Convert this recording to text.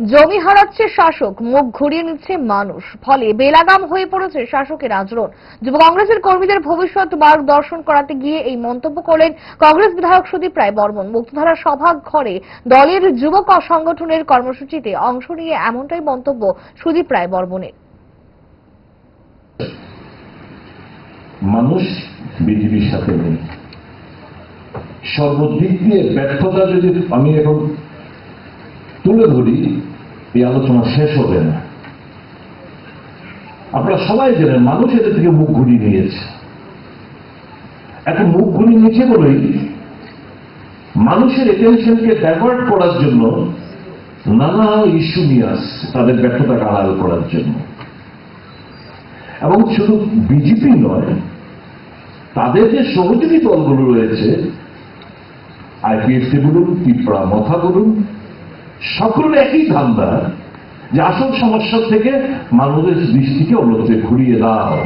জমি হারাচ্ছে শাসক, মুখ ঘুরিয়ে নিচ্ছে মানুষ। ফলে বেলাগাম হয়ে পড়েছে শাসকের আচরণ। যুব কংগ্রেসের কর্মীদের ভবিষ্যৎ মার্গ দর্শন করাতে গিয়ে এই মন্তব্য করলেন কংগ্রেস বিধায়ক সুদীপ রায় বর্মন। মুক্তধারা সভা ঘরে দলের যুবক সংগঠনের কর্মসূচিতে অংশ নিয়ে এমনটাই মন্তব্য সুদীপ রায় বর্মনের। মানুষ বিজেপির সাথে সর্বদিক দিয়ে ব্যর্থতা যদি আমি এখন তুলে ধরি, এই আলোচনা শেষ হবে না। আপনারা সবাই জানেন, মানুষ এদের থেকে মুখ ঘুরিয়ে নিয়েছে। এখন মুখ ঘুরিয়ে নিয়েছে বলেই মানুষের এটেনশনকে ডাইভার্ট করার জন্য নানা ইস্যু নিয়ে আসছে তাদের ব্যর্থতাকে আড়াল করার জন্য। এবং শুধু বিজেপি নয়, তাদের যে সহযোগী দলগুলো রয়েছে আইপিএফসি বলুন, ত্রিপুরা মথা বলুন সকল একই ধান্দা যে আসল সমস্যা থেকে মানুষের দৃষ্টিকে অন্যত্রে ঘুরিয়ে দাও।